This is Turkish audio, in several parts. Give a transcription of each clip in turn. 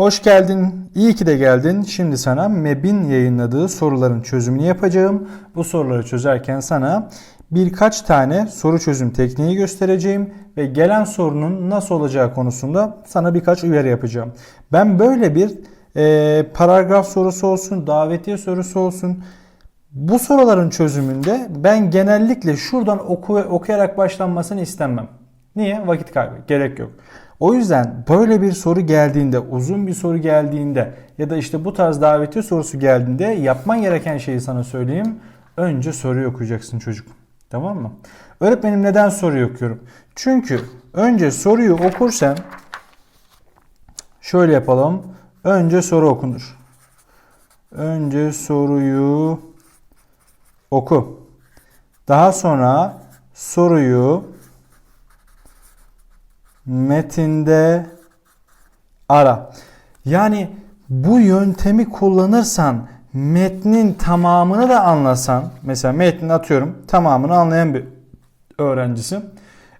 Hoş geldin, iyi ki de geldin. Şimdi sana MEB'in yayınladığı soruların çözümünü yapacağım. Bu soruları çözerken sana birkaç tane soru çözüm tekniği göstereceğim ve gelen sorunun nasıl olacağı konusunda sana birkaç uyarı yapacağım. Ben böyle bir e, paragraf sorusu olsun, davetiye sorusu olsun bu soruların çözümünde ben genellikle şuradan oku, okuyarak başlanmasını istemem. Niye? Vakit kaybı. Gerek yok. O yüzden böyle bir soru geldiğinde, uzun bir soru geldiğinde ya da işte bu tarz davetiye sorusu geldiğinde yapman gereken şeyi sana söyleyeyim. Önce soruyu okuyacaksın çocuk. Tamam mı? Öğretmenim neden soruyu okuyorum? Çünkü önce soruyu okursan şöyle yapalım. Önce soru okunur. Önce soruyu oku. Daha sonra soruyu metinde ara. Yani bu yöntemi kullanırsan metnin tamamını da anlasan mesela metni atıyorum tamamını anlayan bir öğrencisi.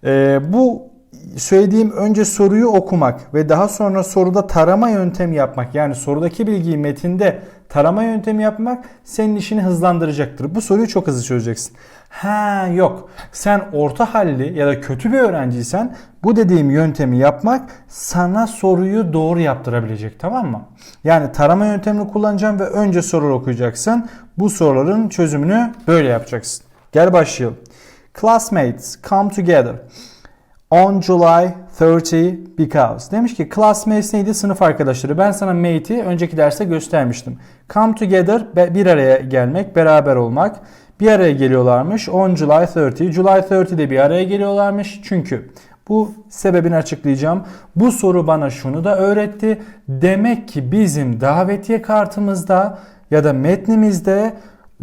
Ee, bu söylediğim önce soruyu okumak ve daha sonra soruda tarama yöntemi yapmak yani sorudaki bilgiyi metinde tarama yöntemi yapmak senin işini hızlandıracaktır. Bu soruyu çok hızlı çözeceksin. Ha yok. Sen orta halli ya da kötü bir öğrenciysen bu dediğim yöntemi yapmak sana soruyu doğru yaptırabilecek tamam mı? Yani tarama yöntemini kullanacaksın ve önce soruları okuyacaksın. Bu soruların çözümünü böyle yapacaksın. Gel başlayalım. Classmates come together on July 30 because. Demiş ki classmates neydi? Sınıf arkadaşları. Ben sana mate'i önceki derste göstermiştim. Come together bir araya gelmek, beraber olmak. Bir araya geliyorlarmış. On July 30. July 30'de bir araya geliyorlarmış. Çünkü bu sebebini açıklayacağım. Bu soru bana şunu da öğretti. Demek ki bizim davetiye kartımızda ya da metnimizde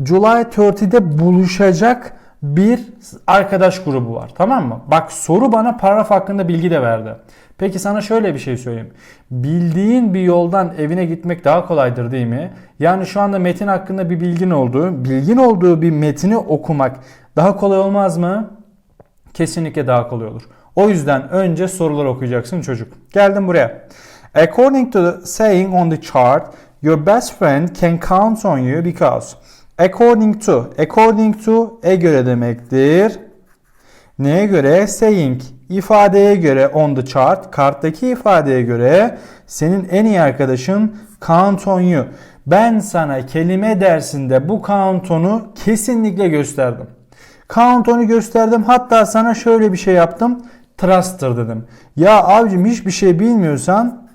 July 30'de buluşacak bir arkadaş grubu var. Tamam mı? Bak soru bana paragraf hakkında bilgi de verdi. Peki sana şöyle bir şey söyleyeyim. Bildiğin bir yoldan evine gitmek daha kolaydır değil mi? Yani şu anda metin hakkında bir bilgin olduğu, bilgin olduğu bir metini okumak daha kolay olmaz mı? Kesinlikle daha kolay olur. O yüzden önce sorular okuyacaksın çocuk. Geldim buraya. According to the saying on the chart, your best friend can count on you because according to, according to e göre demektir. Neye göre? Saying ifadeye göre on the chart, karttaki ifadeye göre senin en iyi arkadaşın count on you. Ben sana kelime dersinde bu count on'u kesinlikle gösterdim. Count on'u gösterdim. Hatta sana şöyle bir şey yaptım. Trust'tır dedim. Ya abicim hiçbir şey bilmiyorsan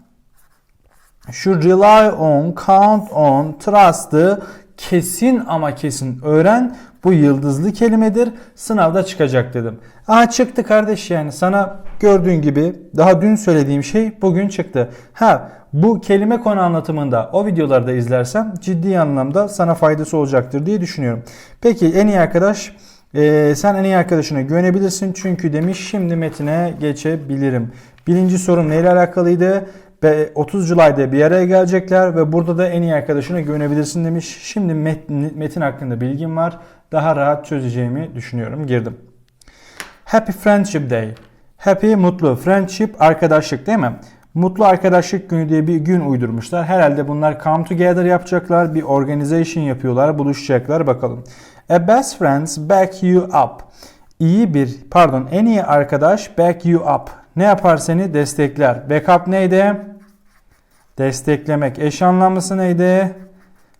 şu rely on, count on, trust'ı kesin ama kesin öğren. Bu yıldızlı kelimedir. Sınavda çıkacak dedim. Aa çıktı kardeş yani. Sana gördüğün gibi daha dün söylediğim şey bugün çıktı. Ha bu kelime konu anlatımında o videolarda izlersem ciddi anlamda sana faydası olacaktır diye düşünüyorum. Peki en iyi arkadaş e, sen en iyi arkadaşına güvenebilirsin çünkü demiş şimdi metine geçebilirim. Birinci sorum neyle alakalıydı? 30 Julay'da bir araya gelecekler ve burada da en iyi arkadaşına güvenebilirsin demiş. Şimdi metin, metin hakkında bilgim var. Daha rahat çözeceğimi düşünüyorum. Girdim. Happy Friendship Day. Happy mutlu. Friendship arkadaşlık değil mi? Mutlu arkadaşlık günü diye bir gün uydurmuşlar. Herhalde bunlar come together yapacaklar. Bir organization yapıyorlar. Buluşacaklar. Bakalım. A best friends back you up. İyi bir, pardon en iyi arkadaş back you up. Ne yapar seni? Destekler. Backup neydi? Desteklemek. Eş anlamlısı neydi?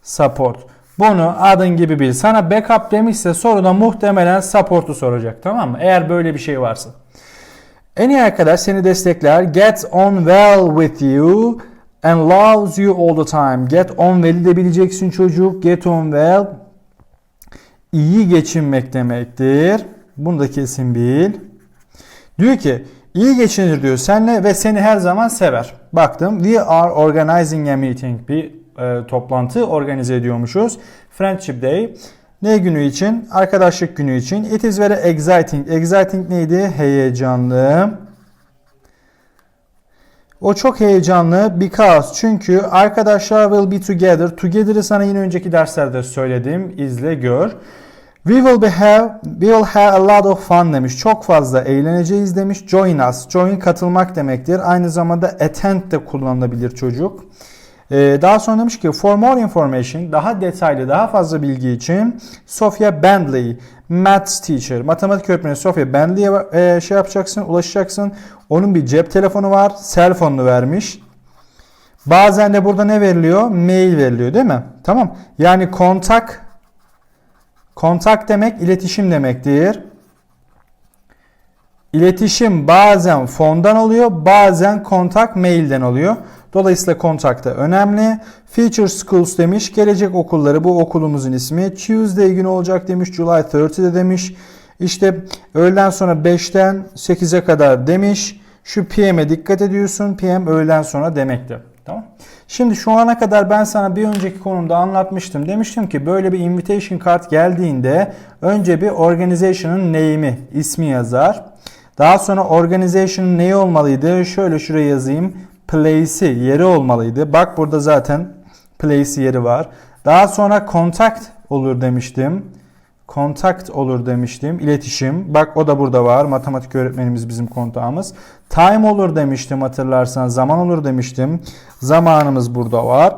Support. Bunu adın gibi bil. Sana backup demişse soruda muhtemelen support'u soracak. Tamam mı? Eğer böyle bir şey varsa. En iyi arkadaş seni destekler. Get on well with you and loves you all the time. Get on well'i de bileceksin çocuk. Get on well iyi geçinmek demektir. Bunu da kesin bil. Diyor ki iyi geçinir diyor senle ve seni her zaman sever. Baktım we are organizing a meeting. Bir e, toplantı organize ediyormuşuz. Friendship Day. Ne günü için? Arkadaşlık günü için. It is very exciting. Exciting neydi? Heyecanlı. O çok heyecanlı because çünkü arkadaşlar will be together. Together'ı sana yine önceki derslerde söyledim. İzle gör. We will be have we will have a lot of fun demiş. Çok fazla eğleneceğiz demiş. Join us. Join katılmak demektir. Aynı zamanda attend de kullanılabilir çocuk. Ee, daha sonra demiş ki for more information daha detaylı daha fazla bilgi için Sofia Bentley Maths Teacher matematik öğretmeni Sofia Bentley'e e, şey yapacaksın ulaşacaksın. Onun bir cep telefonu var. Cell fonunu vermiş. Bazen de burada ne veriliyor? Mail veriliyor değil mi? Tamam. Yani kontak kontak demek iletişim demektir. İletişim bazen fondan oluyor, bazen kontak mailden oluyor. Dolayısıyla kontak da önemli. Future Schools demiş. Gelecek okulları bu okulumuzun ismi. Tuesday günü olacak demiş. July 30'de demiş. İşte öğleden sonra 5'ten 8'e kadar demiş. Şu PM'e dikkat ediyorsun. PM öğleden sonra demekti. Tamam. Şimdi şu ana kadar ben sana bir önceki konumda anlatmıştım. Demiştim ki böyle bir invitation card geldiğinde önce bir organization'ın name'i, ismi yazar. Daha sonra organization'ın neyi olmalıydı? Şöyle şuraya yazayım. Place'i, yeri olmalıydı. Bak burada zaten place yeri var. Daha sonra contact olur demiştim. Contact olur demiştim. İletişim. Bak o da burada var. Matematik öğretmenimiz bizim kontağımız. Time olur demiştim hatırlarsan. Zaman olur demiştim. Zamanımız burada var.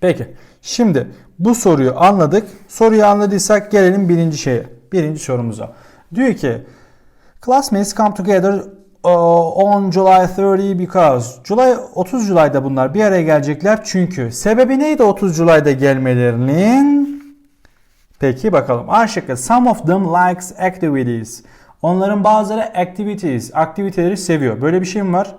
Peki. Şimdi bu soruyu anladık. Soruyu anladıysak gelelim birinci şeye. Birinci sorumuza. Diyor ki Classmates come together uh, on July 30 because July 30 Julay'da bunlar bir araya gelecekler çünkü sebebi neydi 30 Julay'da gelmelerinin? Peki bakalım. A şıkkı some of them likes activities. Onların bazıları activities, aktiviteleri seviyor. Böyle bir şey mi var?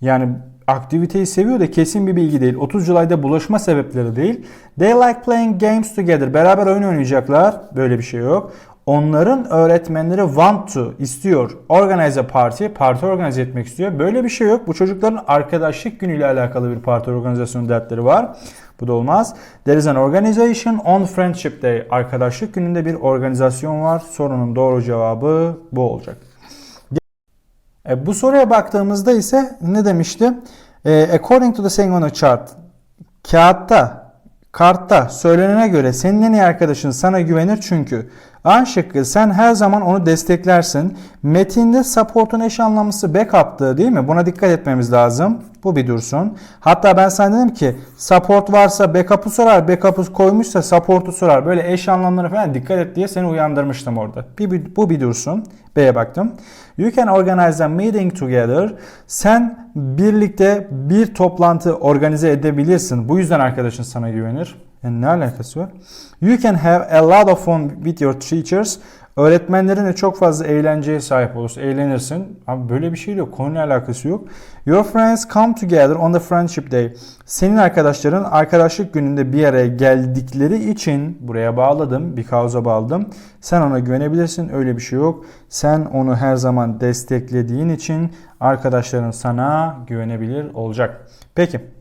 Yani aktiviteyi seviyor da kesin bir bilgi değil. 30 Julay'da bulaşma sebepleri değil. They like playing games together. Beraber oyun oynayacaklar. Böyle bir şey yok. Onların öğretmenleri want to, istiyor. Organize a party, parti organize etmek istiyor. Böyle bir şey yok. Bu çocukların arkadaşlık günüyle alakalı bir parti organizasyonu dertleri var. Bu da olmaz. There is an organization on Friendship Day. Arkadaşlık gününde bir organizasyon var. Sorunun doğru cevabı bu olacak. E, bu soruya baktığımızda ise ne demişti? E, according to the saying on the chart. Kağıtta, kartta söylenene göre senin en iyi arkadaşın sana güvenir çünkü A şıkkı sen her zaman onu desteklersin. Metinde support'un eş anlamlısı backup'tı değil mi? Buna dikkat etmemiz lazım. Bu bir dursun. Hatta ben sana dedim ki support varsa backup'u sorar. Backup'u koymuşsa support'u sorar. Böyle eş anlamlara falan dikkat et diye seni uyandırmıştım orada. Bir, bir- bu bir dursun. B'ye baktım. You can organize a meeting together. Sen birlikte bir toplantı organize edebilirsin. Bu yüzden arkadaşın sana güvenir. Yani ne alakası var? You can have a lot of fun with your teachers. Öğretmenlerinle çok fazla eğlenceye sahip olursun. Eğlenirsin. Abi böyle bir şey yok. Konuyla alakası yok. Your friends come together on the friendship day. Senin arkadaşların arkadaşlık gününde bir araya geldikleri için buraya bağladım. Bir cause'a bağladım. Sen ona güvenebilirsin. Öyle bir şey yok. Sen onu her zaman desteklediğin için arkadaşların sana güvenebilir olacak. Peki.